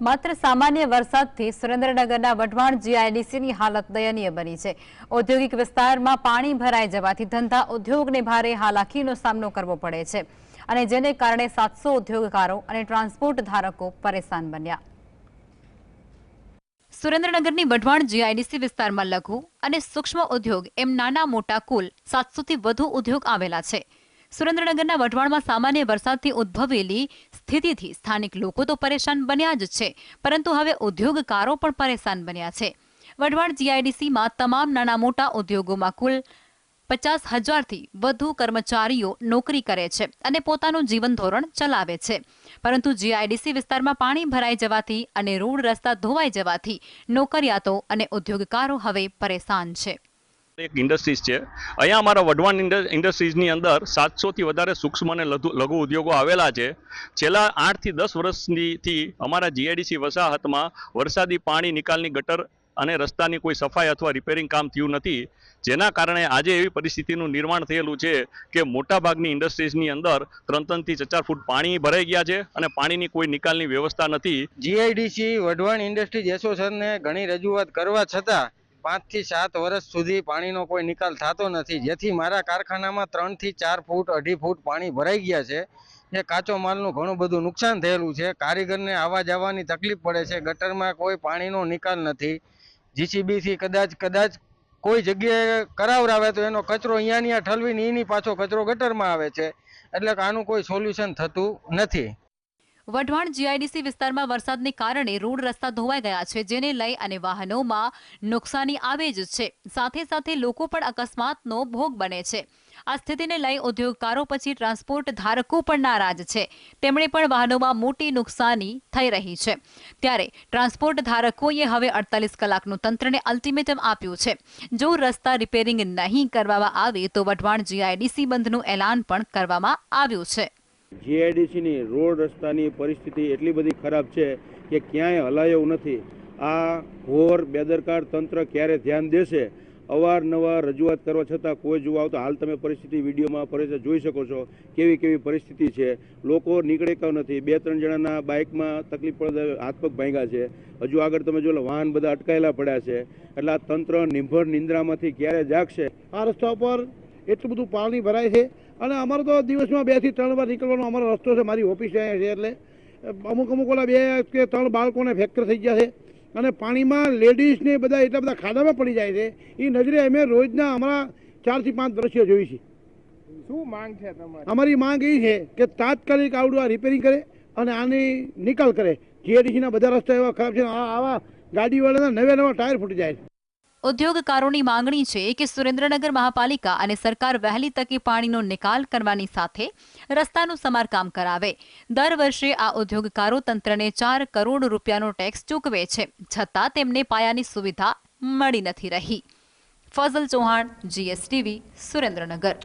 માત્ર સામાન્ય વરસાદથી સુરેન્દ્રનગરના વઢવાણ જીઆઈડીસીની હાલત દયનીય બની છે. ઔદ્યોગિક વિસ્તારમાં પાણી ભરાઈ જવાથી ધંધા ઉદ્યોગને ભારે હાલાકીનો સામનો કરવો પડે છે અને જેને કારણે સાતસો ઉદ્યોગકારો અને ટ્રાન્સપોર્ટ ધારકો પરેશાન બન્યા. સુરેન્દ્રનગરની વઢવાણ જીઆઈડીસી વિસ્તારમાં લઘુ અને સૂક્ષ્મ ઉદ્યોગ એમ નાના મોટા કુલ સાતસોથી વધુ ઉદ્યોગ આવેલા છે. સુરેન્દ્રનગરના વઢવાણમાં સામાન્ય વરસાદથી ઉદ્ભવેલી સ્થિતિથી સ્થાનિક લોકો તો પરેશાન બન્યા જ છે, પરંતુ હવે ઉદ્યોગકારો પણ પરેશાન બન્યા છે. વઢવાણ જીઆઈડીસીમાં તમામ નાના મોટા ઉદ્યોગોમાં કુલ પચાસ હજારથી વધુ કર્મચારીઓ નોકરી કરે છે અને પોતાનું જીવન ધોરણ ચલાવે છે. પરંતુ જીઆઈડીસી વિસ્તારમાં પાણી ભરાઈ જવાથી અને રોડ રસ્તા ધોવાઈ જવાથી નોકરિયાતો અને ઉદ્યોગકારો હવે પરેશાન છે. એક ઇન્ડસ્ટ્રીઝ છે. અહીંયા અમારા વઢવાણ ઇન્ડ- ઇન્ડસ્ટ્રીઝની અંદર સાતસોથી વધારે સૂક્ષ્મ અને લઘુ ઉદ્યોગો આવેલા છે. છેલ્લા આઠથી દસ વર્ષથી અમારા જીઆઈડીસી વસાહતમાં વરસાદી પાણી નિકાલની ગટર અને રસ્તાની કોઈ સફાઈ અથવા રિપેરિંગ કામ થયું નથી. જેના કારણે આજે એવી પરિસ્થિતિનું નિર્માણ થયેલું છે કે મોટાભાગની ઇન્ડસ્ટ્રીઝની અંદર ત્રણ ત્રણથી ચાર ફૂટ પાણી ભરાઈ ગયા છે અને પાણીની કોઈ નિકાલની વ્યવસ્થા નથી. જીઆઈડીસી વઢવાણ ઇન્ડસ્ટ્રીઝ એસોસિએશનને ઘણી રજૂઆત કરવા છતાં પાંચથી સાત વર્ષ સુધી પાણીનો કોઈ નિકાલ થતો નથી. જેથી મારા કારખાનામાં ત્રણથી ચાર ફૂટ, અઢી ફૂટ પાણી ભરાઈ ગયા છે. જે કાચો માલનું ઘણું બધું નુકસાન થયેલું છે. કારીગરને આવવા જવાની તકલીફ પડે છે. ગટરમાં કોઈ પાણીનો નિકાલ નથી. જીસીબીથી કદાચ કદાચ કોઈ જગ્યાએ કરાવરાવે તો એનો કચરો અહીંયા અહીંયા ઠલવીને એની પાછો કચરો ગટરમાં આવે છે. એટલે કે આનું કોઈ સોલ્યુશન થતું નથી. વઢવાણ જીઆઈડીસી વિસ્તારમાં વરસાદને કારણે રોડ રસ્તા ધોવાઈ ગયા છે, જેને લઈ અને વાહનોમાં નુકસાની આવે જ છે. સાથે સાથે લોકો પણ અકસ્માતનો ભોગ બને છે. આ સ્થિતિને લઈ ઉદ્યોગકારો પછી ટ્રાન્સપોર્ટ ધારકો પણ નારાજ છે. તેમણે પણ વાહનોમાં મોટી નુકસાની થઈ રહી છે. ત્યારે ટ્રાન્સપોર્ટ ધારકોએ હવે અડતાલીસ કલાકનું તંત્રને અલ્ટિમેટમ આપ્યું છે. જો રસ્તા રિપેરિંગ નહીં કરવામાં આવે તો વઢવાણ જીઆઈડીસી બંધનું એલાન પણ કરવામાં આવ્યું છે. જીઆઈડીસીની રોડ રસ્તાની પરિસ્થિતિ એટલી બધી ખરાબ છે કે ક્યાંય હલાય નથી. આ ઘોર બેદરકાર તંત્ર ક્યારે ધ્યાન દેશે? અવારનવાર રજૂઆત કરવા છતાં કોઈ જોવા આવતો. હાલ તમે પરિસ્થિતિ વિડીયોમાં પરિસ્થિતિ જોઈ શકો છો કેવી કેવી પરિસ્થિતિ છે. લોકો નીકળે કાવ નથી? બે ત્રણ જણાના બાઇકમાં તકલીફ પડે, હાથ પગ ભાંગ્યા છે. હજુ આગળ તમે જો વાહન બધા અટકાયેલા પડ્યા છે. એટલે આ તંત્ર નિર્ભર નિંદ્રામાંથી ક્યારે જાગશે? આ રસ્તા ઉપર એટલું બધું પાણી ભરાય છે અને અમારો તો દિવસમાં બેથી ત્રણ વાર નીકળવાનો અમારો રસ્તો છે મારી ઓફિસ અહીંયા છે એટલે અમુક અમુક ઓલા બે કે ત્રણ બાળકોને ફ્રેક્ચર થઈ ગયા છે. અને પાણીમાં લેડીઝને બધા એટલા બધા ખાડામાં પડી જાય છે. એ નજરે અમે રોજના અમારા ચારથી પાંચ દ્રશ્યો જોઈ છે. શું માંગ છે અમારી માંગ એ છે કે તાત્કાલિક આવડું આ રિપેરિંગ કરે અને આની નિકાલ કરે. જીએડીસીના બધા રસ્તા એવા ખરાબ છે આવા ગાડીવાળાના નવે નવા ટાયર ફૂટી જાય છે. ઉદ્યોગકારોની માંગણી છે કે સુરેન્દ્રનગર મહાપાલિકા અને સરકાર વહેલી તકે પાણીનો નિકાલ કરવાની સાથે રસ્તાનું સમારકામ કરાવે. દર વર્ષે આ ઉદ્યોગકારો તંત્રને ચાર કરોડ રૂપિયાનો ટેક્સ ચૂકવે છે. છતાં તેમને પાયાની સુવિધા મળી નથી રહી. ફઝલ ચૌહાણ, જીએસટીવી, સુરેન્દ્રનગર.